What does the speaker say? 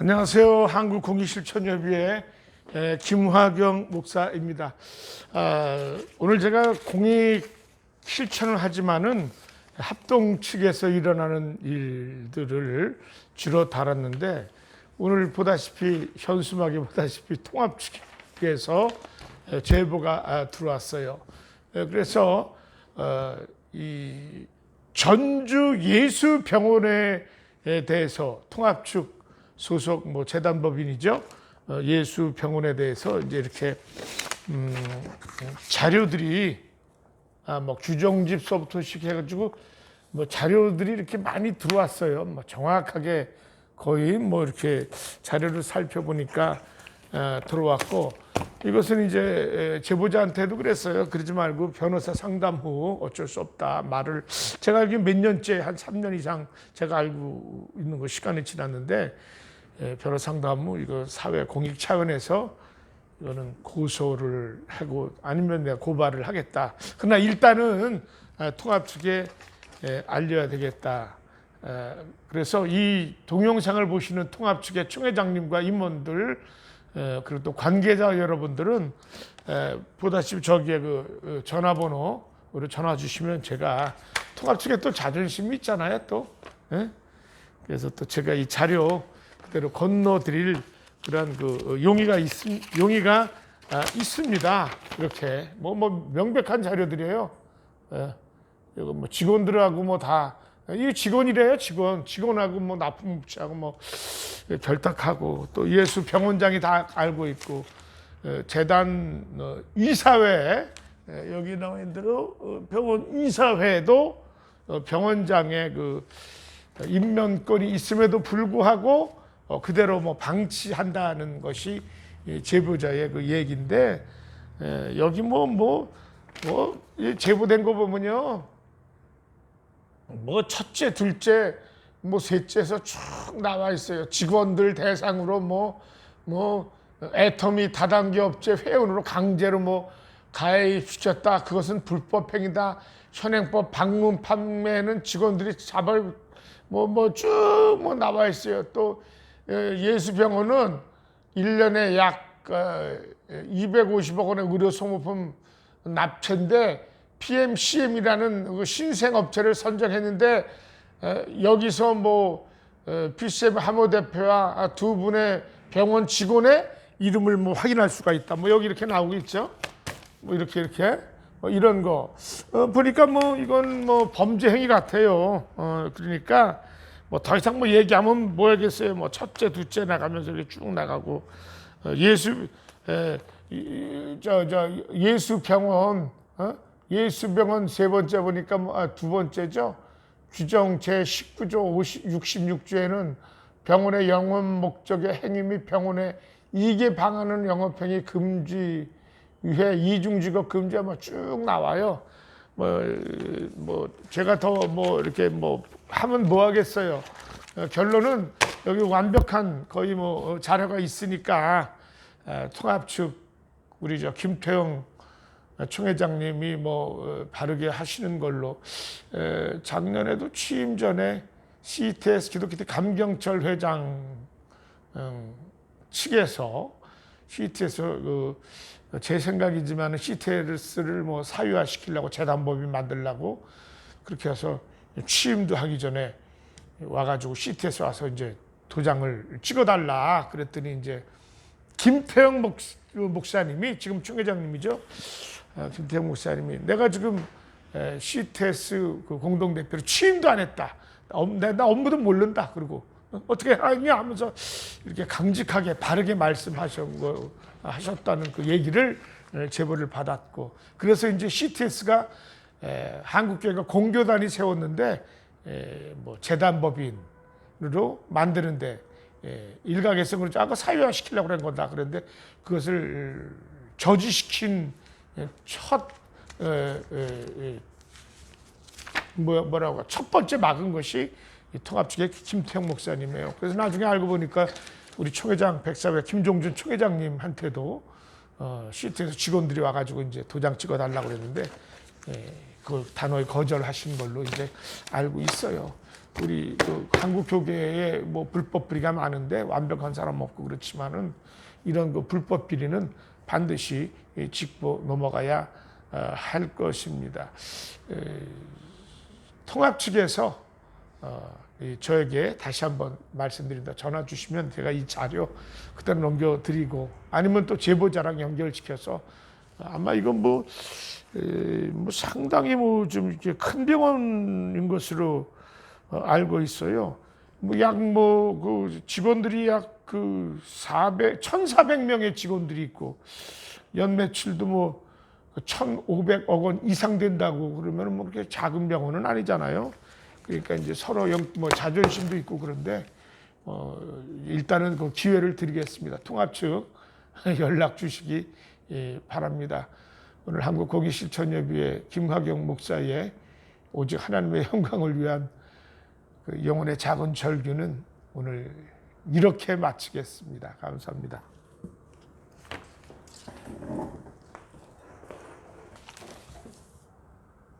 안녕하세요. 한국공익실천협의회 에, 김화경 목사입니다. 아, 오늘 제가 공익 실천을 하지만은 합동 측에서 일어나는 일들을 주로 다뤘는데 오늘 보다시피 현수막에 보다시피 통합 측에서 에, 제보가 아, 들어왔어요. 에, 그래서 어, 이 전주 예수병원에 대해서 통합 측 소속 뭐 재단법인이죠. 어, 예수 병원에 대해서 이제 이렇게 음, 자료들이 아, 뭐 규정집서부터 시작해가지고 뭐 자료들이 이렇게 많이 들어왔어요. 뭐 정확하게 거의 뭐 이렇게 자료를 살펴보니까 어, 들어왔고 이것은 이제 에, 제보자한테도 그랬어요. 그러지 말고 변호사 상담 후 어쩔 수 없다 말을 제가 알기로 몇 년째 한 3년 이상 제가 알고 있는 거 시간이 지났는데 에, 변호사 상담 후 이거 사회 공익 차원에서 이거는 고소를 하고 아니면 내가 고발을 하겠다. 그러나 일단은 아, 통합 측에 에, 알려야 되겠다. 에, 그래서 이 동영상을 보시는 통합 측의 총회장님과 임원들 에, 그리고 또 관계자 여러분들은 에, 보다시피 저기에 그 어, 전화번호로 전화 주시면 제가 통합 측에 또 자존심이 있잖아요 또 예? 그래서 또 제가 이 자료 그대로 건너드릴 그런 그 어, 용의가 있 용의가 아, 있습니다. 이렇게. 뭐뭐 명백한 자료들이에요. 예. 이거 뭐 직원들하고 뭐 다. 이게 직원이래요 직원. 직원하고 뭐 납품업체하고 뭐 결탁하고 또 예수 병원장이 다 알고 있고 어, 재단 어, 이사회 에, 여기 나와 있는 대로 어, 병원 이사회도 어, 병원장의 그 임명권이 있음에도 불구하고 어, 그대로 뭐 방치한다는 것이 이 제보자의 그 얘기인데 에, 여기 뭐 뭐 뭐 제보된 거 보면요 뭐 첫째, 둘째, 뭐 셋째에서 쭉 나와 있어요. 직원들 대상으로 뭐뭐 애터미 다단계 업체 회원으로 강제로 뭐 가입시켰다. 그것은 불법 행위다. 현행법 방문 판매는 직원들이 잡을 뭐뭐쭉뭐 나와 있어요. 또 예, 예수병원은 1년에 약 250억 원의 의료 소모품 납체인데 PMCM이라는 그 신생업체를 선정했는데 에, 여기서 뭐 에, PCM 하모 대표와 두 분의 병원 직원의 이름을 뭐 확인할 수가 있다. 뭐 여기 이렇게 나오고 있죠. 뭐 이렇게 이렇게 뭐 이런 거 어, 보니까 뭐 이건 뭐 범죄 행위 같아요. 어, 그러니까 뭐 더 이상 뭐 얘기하면 뭐 하겠어요. 뭐 첫째, 둘째 나가면서 이렇게 쭉 나가고 어, 예수 저저 예수 병원 어? 예수 병원 세 번째 보니까 뭐, 아, 두 번째죠. 규정 제 19조 50, 66조에는 병원의 영업 목적의 행위 및 병원의 이익에 방하는 영업행위 금지 위해 이중직업 금지가 뭐쭉 나와요. 뭐, 뭐 제가 더 뭐 이렇게 뭐 하면 뭐 하겠어요. 어, 결론은 여기 완벽한 거의 뭐 어, 자료가 있으니까 어, 통합 측 우리 저 김태형 총회장님이 뭐 어, 바르게 하시는 걸로 에, 작년에도 취임 전에 CTS 기독교 감경철 회장 음, 측에서 CTS 그제 생각이지만 CTS를 뭐 사유화 시키려고 재단법인 만들려고 그렇게 해서 취임도 하기 전에 와가지고 CTS 와서 이제 도장을 찍어달라 그랬더니 이제 김태형 목, 목사님이 지금 총회장님이죠. 아, 김태형 목사님이 내가 지금 에, CTS 그 공동대표로 취임도 안 했다. 업- 나, 나 업무도 모른다. 그리고 어, 어떻게 하냐 하면서 이렇게 강직하게 바르게 말씀하셨고 하셨다는 그 얘기를 에, 제보를 받았고 그래서 이제 CTS가 에, 한국교회가 공교단이 세웠는데 에, 뭐 재단법인으로 만드는데 에, 일각에서 그렇죠. 아까 사유화 시키려고 그런 거다. 그런데 그것을 저지시킨 첫 에, 에, 에, 뭐, 뭐라고 첫 번째 막은 것이 이 통합 측의 김태형 목사님이에요. 그래서 나중에 알고 보니까 우리 총회장 백사회 김종준 총회장님한테도 어, 시트에서 직원들이 와가지고 이제 도장 찍어달라고 그랬는데 예, 그 단어에 거절하신 걸로 이제 알고 있어요. 우리 그 한국 교계에 뭐 불법 비리가 많은데 완벽한 사람 없고 그렇지만은 이런 그 불법 비리는 반드시 이 짚고 넘어가야 어, 할 것입니다. 에, 통합 측에서 어, 이 저에게 다시 한번 말씀드린다. 전화 주시면 제가 이 자료 그대로 넘겨드리고 아니면 또 제보자랑 연결시켜서 아마 이건 뭐, 에, 뭐 상당히 뭐 좀 큰 병원인 것으로 어, 알고 있어요. 뭐약뭐그 직원들이 약 그 400, 1,400명의 직원들이 있고 연 매출도 뭐 1,500억 원 이상 된다고 그러면 뭐 그렇게 작은 병원은 아니잖아요. 그러니까 이제 서로 영, 뭐 자존심도 있고 그런데 어, 일단은 그 기회를 드리겠습니다. 통합 측 연락 주시기 예, 바랍니다. 오늘 한국공익실천협의회 김화경 목사의 오직 하나님의 영광을 위한 그 영혼의 작은 절규는 오늘 이렇게 마치겠습니다. 감사합니다.